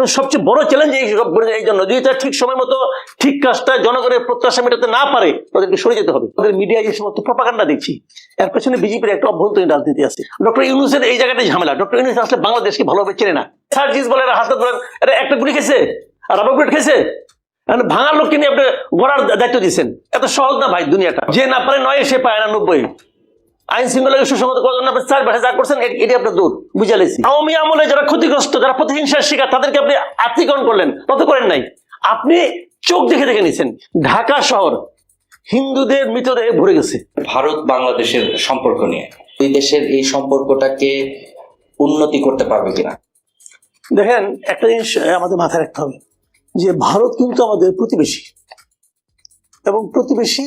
এখন সবচেয়ে বড় চ্যালেঞ্জ এই সব এই জন্য, যদি তারা ঠিক সময় মতো ঠিক কাজটা জনগণের প্রত্যাশা মেটাতে না পারে, তাদেরকে সরে যেতে হবে। তাদের মিডিয়ায় যে সমস্ত প্রপাগান্ডা দেখছি, এর পেছনে বিজেপির একটা অভ্যন্তরীণ রাজনীতি আছে। ডক্টর ইউনুসের এই জায়গাটাই ঝামেলা। ডক্টর ইউনুস আসলে বাংলাদেশকে ভালোভাবে চেনে না। স্যার সার্জিস বলে হাসপাত বলেন এটা একটা গুলি খেয়েছে, আর রাবার বুলেট খেয়েছে। এখন ভাঙার লোককে নিয়ে আপনি গড়ার দায়িত্ব দিচ্ছেন। এত সহজ না ভাই দুনিয়াটা। যে না পারে নয়, সে পায় না নব্বই। আইন শৃঙ্খলাকে সুসংগত করার জন্য আপনি চার ভাষা যা করছেন এটি আপনার দূর বুঝে লেছি। আওয়ামী আমলে যারা ক্ষতিগ্রস্ত যারা প্রতিহিংসার শিকার তাদেরকে আপনি আত্মীকরণ করলেন তত করেন নাই? আপনি চোখ দেখে দেখে নিছেন ঢাকা শহর হিন্দুদের মৃতদেহে ভরে গেছে। ভারত বাংলাদেশের সম্পর্ক নিয়ে দুই দেশের এই সম্পর্কটাকে উন্নতি করতে পারবে কিনা? দেখেন একটা জিনিস আমাদের মাথায় রাখতে হবে যে ভারত কিন্তু আমাদের প্রতিবেশী। এবং প্রতিবেশী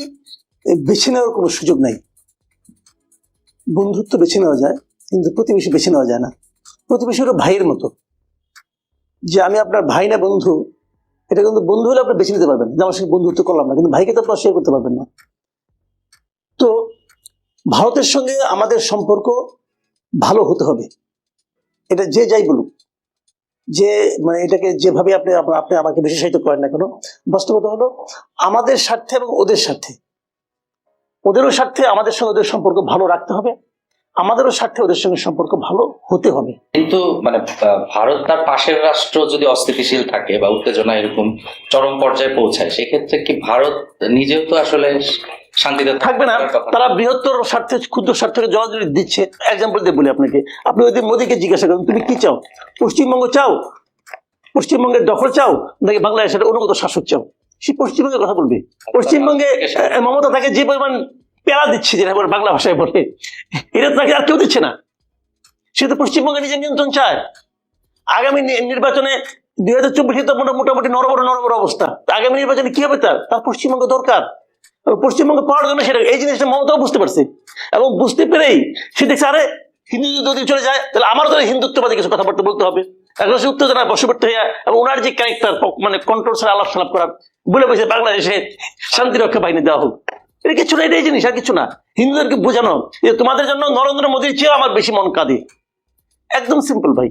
বেছে নেওয়ার কোনো সুযোগ নাই। বন্ধুত্ব বেছে নেওয়া যায়, কিন্তু প্রতিবেশী বেছে নেওয়া যায় না। প্রতিবেশী হলো ভাইয়ের মতো। যে আমি আপনার ভাই না বন্ধু, এটা কিন্তু বন্ধু হলে আপনি বেছে নিতে পারবেন যে আমার সঙ্গে বন্ধুত্ব করলাম না, কিন্তু ভাইকে তো আপনার শেয়ার করতে পারবেন না। তো ভারতের সঙ্গে আমাদের সম্পর্ক ভালো হতে হবে। এটা যে যাই বলুক, যে মানে এটাকে যেভাবে আপনি আপনি আমাকে বিশেষায়িত করেন না কেন, বাস্তবতা হলো আমাদের স্বার্থে এবং ওদের স্বার্থে। ওদেরও স্বার্থে আমাদের সঙ্গে ওদের সম্পর্ক ভালো রাখতে হবে। আমাদেরও স্বার্থে ওদের সঙ্গে সম্পর্ক ভালো হতে হবে। কিন্তু মানে ভারত তার পাশের রাষ্ট্র যদি অস্থিতিশীল থাকে বা উত্তেজনা এরকম চরম পর্যায়ে পৌঁছায় সেক্ষেত্রে কি ভারত নিজেও তো আসলে শান্তিতে থাকবে? না। তারা বৃহত্তর স্বার্থে ক্ষুদ্র স্বার্থকে জলাজলি দিচ্ছে। এক্সাম্পল দিয়ে বলি আপনাকে। আপনি ওই মোদীকে জিজ্ঞাসা করেন তুমি কি চাও? পশ্চিমবঙ্গ চাও? পশ্চিমবঙ্গের দখল চাও? নাকি বাংলাদেশের অনুগত শাসক চাও? সে পশ্চিমবঙ্গের কথা বলবে। পশ্চিমবঙ্গে মমতা তাকে যে পরিমাণ পেড়া দিচ্ছে যেটা বলে ভাষায় বলে এটা তাকে আর কেউ দিচ্ছে না। সে তো পশ্চিমবঙ্গে নিজের নিয়ন্ত্রণ চায়। আগামী নির্বাচনে দুই হাজার চব্বিশে তো মোটা- মোটামুটি নরবর নরবর অবস্থা। আগামী নির্বাচনে কি হবে তার? তার পশ্চিমবঙ্গ দরকার। পশ্চিমবঙ্গ পাওয়ার জন্য সেটা এই জিনিসটা মমতাও বুঝতে পারছে। এবং বুঝতে পেরেই সে দেখছে আরে হিন্দু যদি চলে যায় তাহলে আমার তো হিন্দুত্ববাদী কিছু কথাবার্তা বলতে হবে। এখন সে উত্তেজনায় বশবর্তী হয়ে এবং ওনার যে ক্যারেক্টার মানে কন্ট্রোল ছাড়া আলাপ সালাপ করার বলে বসে বাংলাদেশে শান্তি রক্ষা বাহিনী দেওয়া হোক। এটা কিছু না, এটাই জিনিস, আর কিছু না। হিন্দুদেরকে বোঝানো যে তোমাদের জন্য নরেন্দ্র মোদীর চেয়েও আমার বেশি মন কাঁদে। একদম সিম্পল ভাই।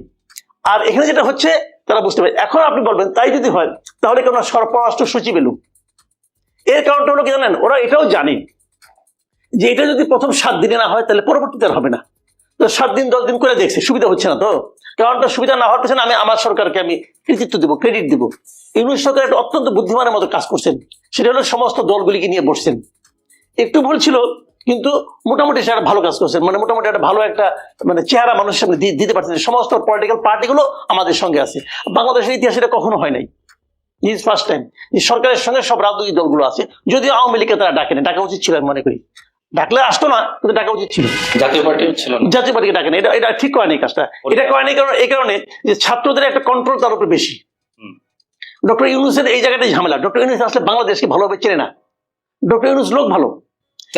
আর এখানে যেটা হচ্ছে, তারা বুঝতে পারে। এখন আপনি বলবেন, তাই যদি হয়, তাহলে কেন পররাষ্ট্র সচিব এলুক এর কারণটা হলো কি জানেন, ওরা এটাও জানে যে এটা যদি প্রথম সাত দিনে না হয়, তাহলে পরবর্তীতে হবে না। তো সাত দিন, দশ দিন করে দেখছে, সুবিধা হচ্ছে না তো। কারণটা সুবিধা না হওয়ার পেছনে আমি আমার সরকারকে আমি কৃতিত্ব দেবো ক্রেডিট দেবো। ইংলিশ সরকার একটা অত্যন্ত বুদ্ধিমানের মতো কাজ করছেন। সেটা হলো সমস্ত দলগুলিকে নিয়ে বসছেন। একটু ভুল ছিল, কিন্তু মোটামুটি সে ভালো কাজ করছেন। মানে মোটামুটি একটা ভালো একটা মানে চেহারা মানুষের সামনে দিতে পারছেন। সমস্ত পলিটিক্যাল পার্টিগুলো আমাদের সঙ্গে আছে। বাংলাদেশের ইতিহাসে এটা কখনো হয় নাই। ইজ ফার্স্ট টাইম সরকারের সঙ্গে সব রাজনৈতিক দলগুলো আছে। যদিও আওয়ামী লীগকে তারা ডাকেনি, ডাকা উচিত ছিল মনে করি। ডাকলে আসতো না কিন্তু ডাকা উচিত ছিল। জাতীয় পার্টি ছিল না। জাতীয় পার্টিকে ডাকেনি এটা এটা ঠিক করেনি কাজটা। এটা করেনি কারণ এই কারণে যে ছাত্রদের একটা কন্ট্রোল তার উপরে বেশি। ডক্টর ইউনুসের এই জায়গাটাই ঝামেলা। ডক্টর ইউনুস আসলে বাংলাদেশকে ভালোভাবে চেনে না। ডক্টর ইউনুস লোক ভালো।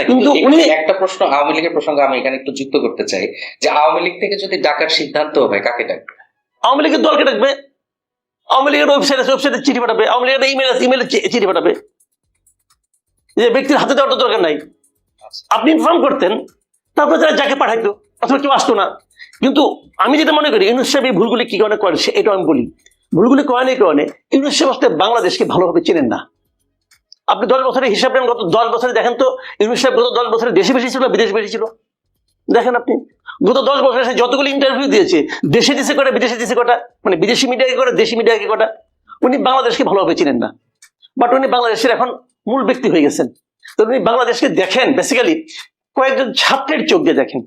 কিন্তু উনি- একটা প্রশ্ন আওয়ামী লীগের প্রসঙ্গে আমি এখানে একটু যুক্ত করতে চাই যে আওয়ামী লীগ থেকে যদি ডাকার সিদ্ধান্ত হয় কাকে ডাকবে? আওয়ামী লীগের দলকে ডাকবে। আওয়ামী লীগের ওয়েবসাইট আছে ওয়েবসাইটে চিঠি পাঠাবে। আওয়ামী লীগের ইমেল আছে ইমেলে চিঠি পাঠাবে। যে ব্যক্তির হাতে দেওয়ার তো দরকার নাই। আপনি ইনফর্ম করতেন, তারপর যারা যাকে পাঠাইতো, অথবা কেউ আসতো না। কিন্তু আমি যেটা মনে করি, ইউনুস সাহেব এই ভুলগুলি কি কারণে করেন এটা আমি বলি। ভুলগুলি এই কারণে ইউনুস সাহেব আসলে বাংলাদেশকে ভালোভাবে চেনেন না। আপনি দশ বছরের হিসাব নেন, গত দশ বছরে দেখেন তো, ইউনুস সাহেব গত দশ বছরে দেশে বেশি ছিল, বিদেশ বেশি ছিল? দেখেন আপনি, গত দশ বছরে সে যতগুলো ইন্টারভিউ দিয়েছে, দেশে দিছে কটা বিদেশে দিছে কটা মানে বিদেশি মিডিয়াকে কটা দেশি মিডিয়াকে কটা উনি বাংলাদেশকে ভালোভাবে চিনেন না। বাট উনি বাংলাদেশের এখন মূল ব্যক্তি হয়ে গেছেন। তো উনি বাংলাদেশকে দেখেন বেসিক্যালি কয়েকজন ছাত্রের চোখ দিয়ে দেখেন।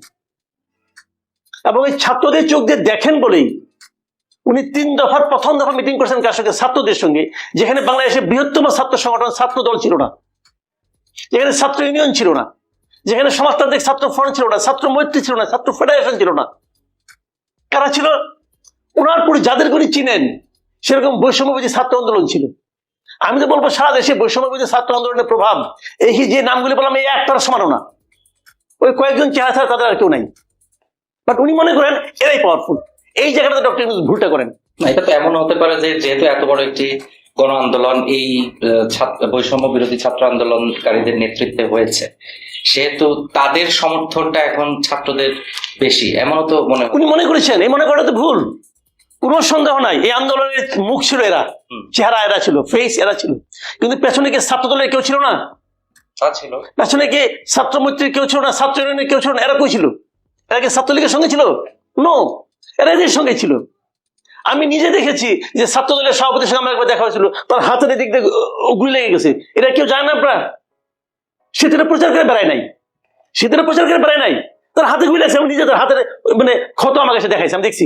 এবং এই ছাত্রদের চোখ দিয়ে দেখেন বলেই উনি তিন দফার, প্রথম দফা মিটিং করেছেন কার সঙ্গে? ছাত্রদের সঙ্গে, যেখানে বাংলাদেশের বৃহত্তম ছাত্র সংগঠন ছাত্র দল ছিল না। যেখানে ছাত্র ইউনিয়ন ছিল না। যেখানে সমাজতান্ত্রিক ছাত্র ফ্রন্ট ছিল না, ছাত্র মৈত্রী ছিল না, ছাত্র ফেডারেশন ছিল না। কারা ছিল? ওনার পরে যাদের উনি চিনেন, সেরকম বৈষম্যবাদী ছাত্র আন্দোলন ছিল। আমি তো বলব সারা দেশে বৈষম্যবাদী ছাত্র আন্দোলনের প্রভাব। এই যে নামগুলি বললাম এই একটার সমানও না। ওই কয়েকজন চেহারা ছাড়া তাদের আর কেউ নাই। বাট উনি মনে করেন এরাই পাওয়ারফুল এই জায়গাটাতে ডক্টর ভুলটা করেন। না এটা তো এমন হতে পারে যে যেহেতু এত বড় একটি গণ আন্দোলন এই ছাত্র বৈষম্য বিরোধী ছাত্র আন্দোলনকারীদের নেতৃত্বে হয়েছে। সেহেতু তাদের সমর্থনটা এখন ছাত্রদের বেশি। এমনও তো মনে হয়। উনি মনে করেছেন এই মনে করাটা তো ভুল। কোনো সন্দেহ নাই। এই আন্দোলনের মুখ ছিল এরা চেহারা এরা ছিল ফেস এরা ছিল। কিন্তু পেছনে কি ছাত্র দলের কেউ ছিল না? ছিল। পেছনে কি ছাত্র মৈত্রীর কেউ ছিল না? ছাত্র ইউনিয়নের কেউ ছিল না? এরা কই ছিল? এরা কি ছাত্রলীগের সঙ্গে ছিল? নো এরা এদের সঙ্গে ছিল। আমি নিজে দেখেছি যে ছাত্র দলের সভাপতির সঙ্গে আমার একবার দেখা হয়েছিল। তার হাতের দিক দিয়ে গুলি লেগে গেছে। এটা কেউ জানে না আপনারা? সেটা প্রচার করে বেড়ায় নাই। সেটা প্রচার করে বেড়ায় নাই। তার হাতে গুলি আছে আমি নিজে তার হাতের মানে ক্ষত আমার কাছে দেখাইছি আমি দেখছি।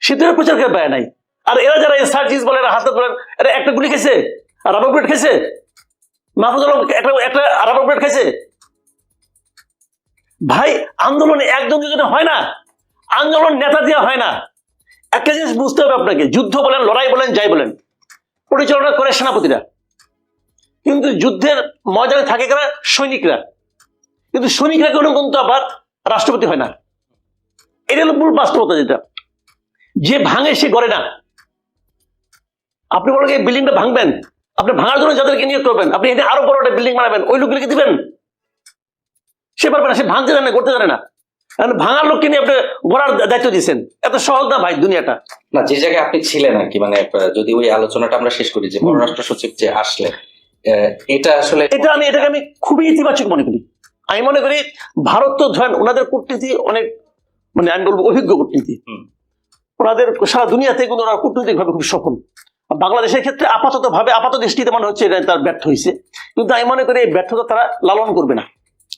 সেটা প্রচার করে বেড়ায় নাই। আর এরা যারা সার্জিস এরা হাতে বলেন এরা একটা গুলি খেয়েছে? আর রাবার বুলেট খেয়েছে? মাহফুজুল আলম একটা একটা রাবার বুলেট খেয়েছে? ভাই, আন্দোলনে একজন দুজনে হয় না, আন্দোলন নেতা দেওয়া হয় না। একটা জিনিস বুঝতে হবে আপনাকে, যুদ্ধ বলেন, লড়াই বলেন, যাই বলেন, পরিচালনা করে সেনাপতিরা। কিন্তু যুদ্ধের ময়দানে থাকে কারা? সৈনিকরা। কিন্তু সৈনিকরা কোনো কিন্তু আবার? রাষ্ট্রপতি হয় না। এটা হলো মূল বাস্তবতা যেটা। যে ভাঙে সে গড়ে না। আপনি বলেন এই বিল্ডিংটা ভাঙবেন। আপনি ভাঙার জন্য যাদেরকে নিয়োগ করবেন আপনি এটা আরও বড় একটা বিল্ডিং বানাবেন ওই লোকগুলিকে দিবেন। সে পারবে না সে ভাঙতে জানে না করতে জানে না। কারণ ভাঙার লোককে নিয়ে আপনি গড়ার দায়িত্ব দিয়েছেন। এত সহজ না ভাই দুনিয়াটা। না যে জায়গায় আপনি ছিলেন আর কি মানে যদি ওই আলোচনাটা আমরা শেষ করি যে। পররাষ্ট্র সচিব যে আসলেন আহ, এটা আসলে এটা আমি এটাকে আমি খুবই ইতিবাচক মনে করি। আমি মনে করি ভারত তো ধরেন ওনাদের কূটনীতি অনেক মানে আমি বলব অভিজ্ঞ কূটনীতি। ওনাদের সারা দুনিয়াতে কিন্তু ওনারা কূটনৈতিক ভাবে খুব সফল বাংলাদেশের ক্ষেত্রে আপাতত ভাবে আপাত দৃষ্টিতে মনে হচ্ছে এটা তার ব্যর্থ হয়েছে কিন্তু আমি মনে করি এই ব্যর্থতা তারা লালন করবে না।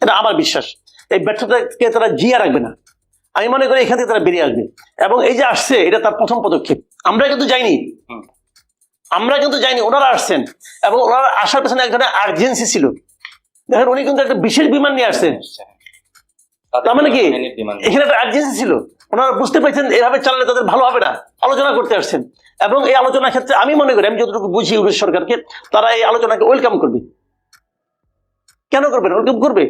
এটা আমার বিশ্বাস। এই ব্যর্থতাকে তারা জিয়া রাখবে না। আমি মনে করি এখান থেকে তারা বেরিয়ে আসবে। এবং এই যে আসছে এটা তার প্রথম পদক্ষেপ। আমরা কিন্তু যাইনি। আমরা কিন্তু যাইনি ওনারা আসছেন। এবং ওনারা আসার পেছনে এক ধরনের আর্জেন্সি ছিল। দেখেন উনি কিন্তু একটা বিশেষ বিমান নিয়ে আসছেন। তার মানে কি? এখানে একটা আর্জেন্সি ছিল। ওনারা বুঝতে পেরেছেন এভাবে চালালে তাদের ভালো হবে না। আলোচনা করতে আসছেন। এবং এই আলোচনার ক্ষেত্রে আমি মনে করি আমি যতটুকু বুঝি ইউনিট সরকারকে তারা এই আলোচনাকে ওয়েলকাম করবে। কেন করবে না? ওয়েলকাম করবে?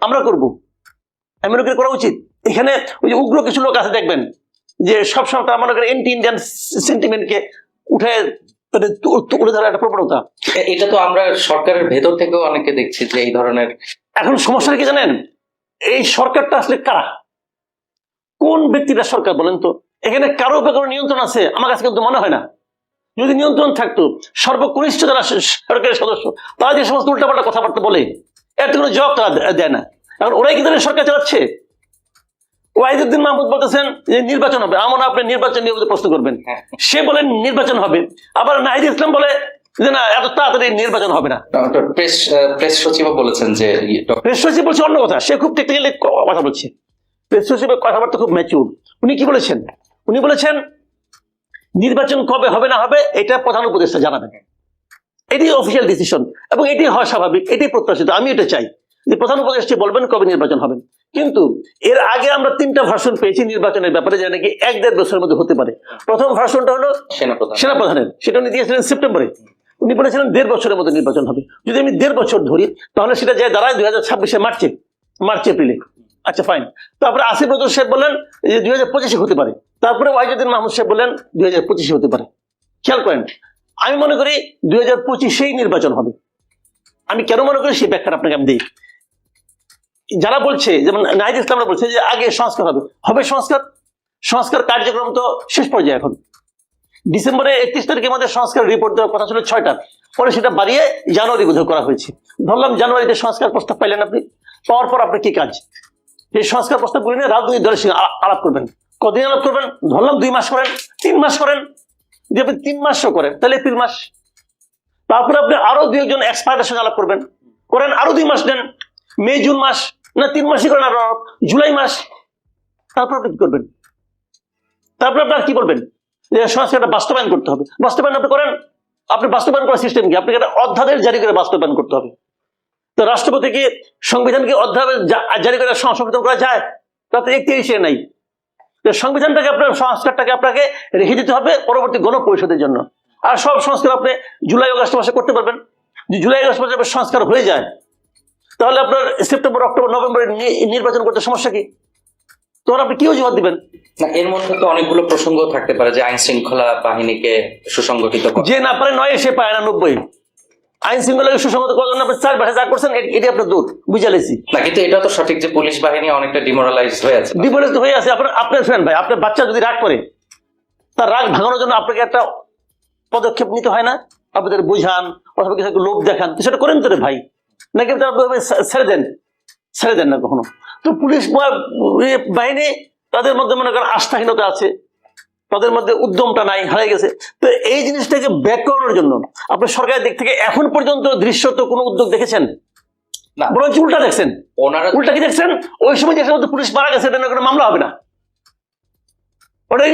আমরা করব। আমি মনে করি করা উচিত। এখানে ওই যে উগ্র কিছু লোক আছে দেখবেন যে সবসময় তারা মনে করেন এন্টি ইন্ডিয়ান সেন্টিমেন্টকে উঠে তুলে ধরার একটা প্রবণতা। এটা তো আমরা সরকারের ভেতর থেকেও অনেকে দেখছি যে এই ধরনের এখন সমস্যাটা কি জানেন? এই সরকারটা আসলে কারা? কোন ব্যক্তিটা সরকার বলেন তো? এখানে কারও উপরে কোনো নিয়ন্ত্রণ আছে? আমার কাছে কিন্তু মনে হয় না। যদি নিয়ন্ত্রণ থাকতো সর্বকনিষ্ঠ যারা সরকারের সদস্য তারা যে সমস্ত উল্টাপাল্টা কথাবার্তা বলে এর তো কোনো জবাব তারা দেয় না। এখন ওরাই কি তাদের সরকার চালাচ্ছে? ওয়াহিদুদ্দিন মাহমুদ বলতেছেন যে নির্বাচন হবে। আমার আপনি নির্বাচন নিয়ে প্রশ্ন করবেন। হ্যাঁ। সে বলেন নির্বাচন হবে। আবার নাহিদ ইসলাম বলে যে না এত তাড়াতাড়ি নির্বাচন হবে না। প্রেস প্রেস সচিবও বলেছেন যে প্রেস সচিব বলছে অন্য কথা। সে খুব টেকনিক্যালি কথা বলছে। প্রেস কথাবার্তা খুব ম্যাচিউর উনি কি বলেছেন? উনি বলেছেন নির্বাচন কবে হবে না হবে এটা প্রধান উপদেষ্টা জানাবেন। এটি অফিসিয়াল ডিসিশন এবং এটি হওয়া স্বাভাবিক এটি প্রত্যাশিত আমি এটা চাই যে প্রধান উপদেষ্টা বলবেন কবে নির্বাচন হবেন কিন্তু এর আগে আমরা তিনটা ভার্সন পেয়েছি নির্বাচনের ব্যাপারে যা নাকি এক দেড় বছরের মধ্যে হতে পারে। প্রথম ভার্সনটা হলো সেনাপ্রধান। সেনাপ্রধানের সেটা উনি দিয়েছিলেন সেপ্টেম্বরে। উনি বলেছিলেন দেড় বছরের মধ্যে নির্বাচন হবে। যদি আমি দেড় বছর ধরি তাহলে সেটা যায় দাঁড়ায় দুই হাজার ছাব্বিশে মার্চে মার্চ এপ্রিলে। আচ্ছা ফাইন তারপরে আসিফ নজর সাহেব বললেন যে দুই হাজার পঁচিশে হতে পারে। তারপরে ওয়াহিদুদ্দিন মাহমুদ সাহেব বললেন, দুই হাজার পঁচিশে হতে পারে। খেয়াল করেন, আমি মনে করি দুই হাজার পঁচিশেই নির্বাচন হবে। আমি কেন মনে করি, সেই ব্যাখ্যাটা আপনাকে আমি দিই। যারা বলছে, যেমন নাহিদ ইসলামরা বলছে যে আগে সংস্কার হবে। হবে সংস্কার। সংস্কার কার্যক্রম তো শেষ পর্যায়ে এখন। ডিসেম্বরে একত্রিশ তারিখের মধ্যে সংস্কার রিপোর্ট দেওয়ার কথা ছিল ছয়টা। পরে সেটা বাড়িয়ে জানুয়ারি বোধহয় করা হয়েছে। ধরলাম জানুয়ারিতে সংস্কার প্রস্তাব পাইলেন আপনি। পাওয়ার পর আপনি কি কাজ? এই সংস্কার প্রস্তাবগুলি নিয়ে রাজনৈতিক দলের সঙ্গে আলা- আলাপ করবেন। কদিন আলাপ করবেন? ধরলাম দুই মাস করেন, তিন মাস করেন। যদি আপনি তিন মাসও করেন, তাহলে এপ্রিল মাস। তারপরে আপনি আরও দুই একজন এক্সপার্টের সঙ্গে আলাপ করবেন। করেন, আরও দুই মাস নেন মে, জুন মাস, না, তিন মাসই করেন আরও, জুলাই মাস। তারপর আপনি কি করবেন? তারপরে আপনার কি বলবেন? যে সংস্কারটা বাস্তবায়ন করতে হবে। বাস্তবায়ন আপনি করেন, আপনি বাস্তবায়ন করার সিস্টেম কি? আপনাকে একটা অধ্যাদেশ জারি করে বাস্তবায়ন করতে হবে। তো রাষ্ট্রপতিকে সংবিধানকে অধ্যাদেশ জারি করে সংশোধন করা যায়? তাতে একত্রিশে নাই। সংবিধানটাকে আপনার সংস্কারটাকে আপনাকে রেখে দিতে হবে পরবর্তী গণপরিষদের জন্য। আর সব সংস্কার আপনি জুলাই আগস্ট মাসে করতে পারবেন। যদি জুলাই আগস্ট মাসে সংস্কার হয়ে যায় তাহলে আপনার সেপ্টেম্বর অক্টোবর নভেম্বরে নির্বাচন করতে সমস্যা কি? তখন আপনি কি অজুহাত দিবেন? না এর মধ্যে তো অনেকগুলো প্রসঙ্গ থাকতে পারে যে আইন শৃঙ্খলা বাহিনীকে সুসংগঠিত যে না পারে নয় সে পায় না নব্বই আইন শৃঙ্খলাকে সুসংগত করার জন্য আপনি চার ভাষা যা করছেন এটি আপনার দূর বুঝালেছি না কিন্তু এটা তো সঠিক যে পুলিশ বাহিনী অনেকটা ডিমোরালাইজ হয়ে আছে। বিপরীত হয়ে আছে। আপনার আপনার ফ্রেন্ড ভাই আপনার বাচ্চা যদি রাগ করে তার রাগ ভাঙানোর জন্য আপনাকে একটা পদক্ষেপ নিতে হয় না? আপনাদের বোঝান অথবা কিছু লোভ দেখান। সেটা করেন তো রে ভাই। নাকি তার ছেড়ে দেন? ছেড়ে দেন না কখনো। তো পুলিশ বাহিনী তাদের মধ্যে মনে করেন আস্থাহীনতা আছে। তাদের মধ্যে উদ্যমটা নাই হারিয়ে গেছে। তো এই জিনিসটাকে ব্যাক করানোর জন্য আপনি সরকারের দিক থেকে এখন পর্যন্ত দৃশ্যত কোনো উদ্যোগ দেখেছেন? না। বরঞ্চ উল্টা দেখছেন। ওনারা উল্টা কি দেখছেন? ওই সময় মধ্যে পুলিশ মারা গেছে এটা কোনো মামলা হবে না। ওটা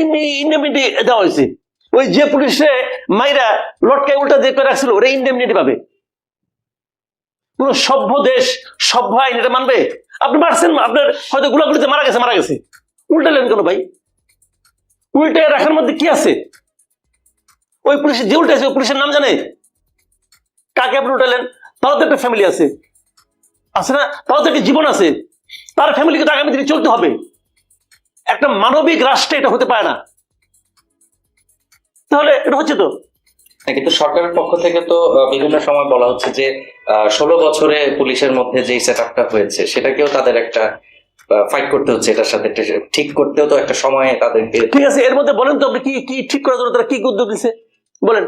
ইন্ডেমনিটি দেওয়া হয়েছে। ওই যে পুলিশে মাইরা লটকায় উল্টা দিয়ে রাখছিল ওরা ইন্ডেমনিটি পাবে। কোন সভ্য দেশ সভ্য আইন এটা মানবে? আপনি মারছেন আপনার হয়তো গুলাগুলিতে মারা গেছে মারা গেছে। উল্টালেন কেন ভাই? উল্টে রাখার মধ্যে কি আছে? ওই পুলিশের যে উল্টে আছে ওই পুলিশের নাম জানে? কাকে আপনি উল্টালেন? তারও তো একটা ফ্যামিলি আছে। আছে না? তারও তো একটা জীবন আছে। তার ফ্যামিলিকে তো আগামী দিনে চলতে হবে। একটা মানবিক রাষ্ট্রে এটা হতে পারে না। তাহলে এটা হচ্ছে তো। কিন্তু সরকারের পক্ষ থেকে তো বিভিন্ন সময় বলা হচ্ছে যে ষোলো বছরে পুলিশের মধ্যে যে সেট হয়েছে, সেটাকেও তাদের একটা ফাইট করতে হচ্ছে এটার সাথে। ঠিক করতেও তো একটা সময় তাদেরকে ঠিক আছে, এর মধ্যে বলেন তো আপনি কি কি ঠিক করার জন্য তারা কি উদ্যোগ দিচ্ছে বলেন।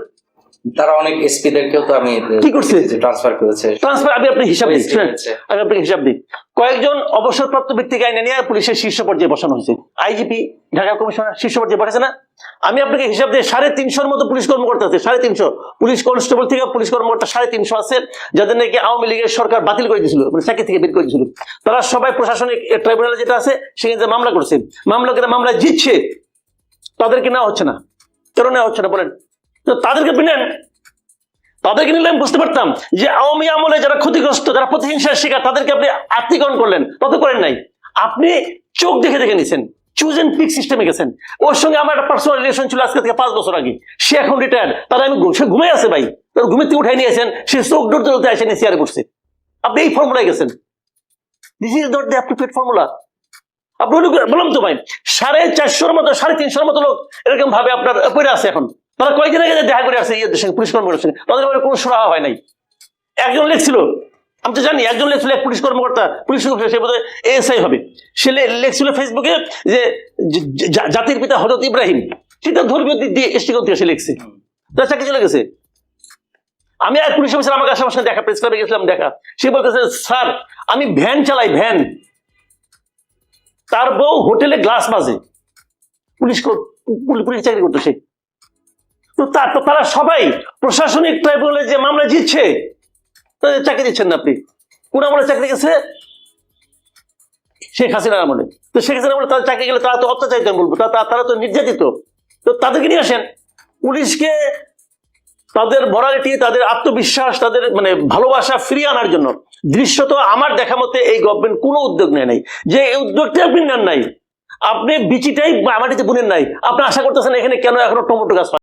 তারা অনেক এসপি দেরকেও তো আমি কি করছে? ট্রান্সফার করেছে। ট্রান্সফার আমি আপনি হিসাব হয়েছে। আমি হিসাব দিই কয়েকজন অবসরপ্রাপ্ত ব্যক্তিকে আইনে নিয়ে পুলিশের শীর্ষ পর্যায়ে বসানো হয়েছে। আইজিপি ঢাকা কমিশনার শীর্ষ পর্যায়ে বসেছে না? আমি আপনাকে হিসাব দিয়ে সাড়ে তিনশোর মতো পুলিশ কর্মকর্তা আছে সাড়ে তিনশো। পুলিশ কনস্টেবল থেকে পুলিশ কর্মকর্তা সাড়ে তিনশো আছেন যাদের নাকি আওয়ামী লীগের সরকার বাতিল করে দিয়েছিল মানে চাকরি থেকে বের করে দিয়েছিল। তারা সবাই প্রশাসনিক ট্রাইব্যুনাল যেটা আছে সেখানে যে মামলা করছে। মামলা করে মামলা জিতছে। তাদেরকে নেওয়া হচ্ছে না। কেন নেওয়া হচ্ছে না বলেন? তাদেরকে নেন তাদেরকে নিলে আমি বুঝতে পারতাম যে আওয়ামী আমলে যারা ক্ষতিগ্রস্ত, যারা প্রতিহিংসার শিকার, তাদেরকে আপনি আত্মীকরণ করলেন। তত করেন নাই। আপনি চোখ দেখে দেখে নিছেন। চুজ এন্ড পিক সিস্টেমে গেছেন। ওর সঙ্গে আমার একটা পার্সোনাল রিলেশন ছিল আজকে থেকে পাঁচ বছর আগে। সে এখন রিটায়ার তাহলে আমি সে ঘুমে আছে ভাই। তার ঘুমে থেকে উঠাই নিয়েছেন সে চোখ ডরতে এসে নিয়ে চেয়ারে আপনি এই ফর্মুলায় গেছেন। দিস ইজ ফর্মুলা আপনি বললাম তো ভাই, সাড়ে চারশোর মতো, সাড়ে তিনশোর মতো লোক এরকম ভাবে আপনার পড়ে আছে এখন। তারা কয়েকদিন আগে দেখা করে আসছে ইয়েদের সঙ্গে পুলিশ কর্মকর্তার সঙ্গে তাদের ব্যাপারে কোনো সুরাহা হয় নাই। একজন লেখছিল আমি তো জানি একজন লেখছিল এক পুলিশ কর্মকর্তা পুলিশ সে বোধহয় এএসআই হবে। সে লেখছিল ফেসবুকে যে জাতির পিতা হজরত ইব্রাহিম সেটা ধর্মীয় দিক দিয়ে এসটি করতে সে লিখছে। তার চাকরি চলে গেছে? আমি আর পুলিশ অফিসার আমাকে আসার সঙ্গে দেখা প্রেস ক্লাবে গেছিলাম দেখা। সে বলতেছে স্যার আমি ভ্যান চালাই ভ্যান। তার বউ হোটেলে গ্লাস বাজে। পুলিশ পুলিশ চাকরি করতো সে। তো তা- তো তারা সবাই প্রশাসনিক ট্রাইব্যুনালে যে মামলা জিতছে চাকরি দিচ্ছেন না আপনি। কোন আমলে চাকরি গেছে? শেখ হাসিনার আমলে। তো শেখ হাসিনার আমলে তাদের চাকরি গেলে তারা তো অত্যাচারিত বলব। তারা তো নির্যাতিত। তো তাদেরকে নিয়ে আসেন। পুলিশকে তাদের মরালিটি তাদের আত্মবিশ্বাস, তাদের মানে ভালোবাসা ফিরিয়ে আনার জন্য। দৃশ্যত আমার দেখা মতে এই গভর্নমেন্ট কোনো উদ্যোগ নেয় নাই। যে এই উদ্যোগটা আপনি নেন নাই। আপনি বিচিটাই মাটিতে বুনেন নাই। আপনি আশা করতেছেন এখানে কেন এখনও টমেটো গাছ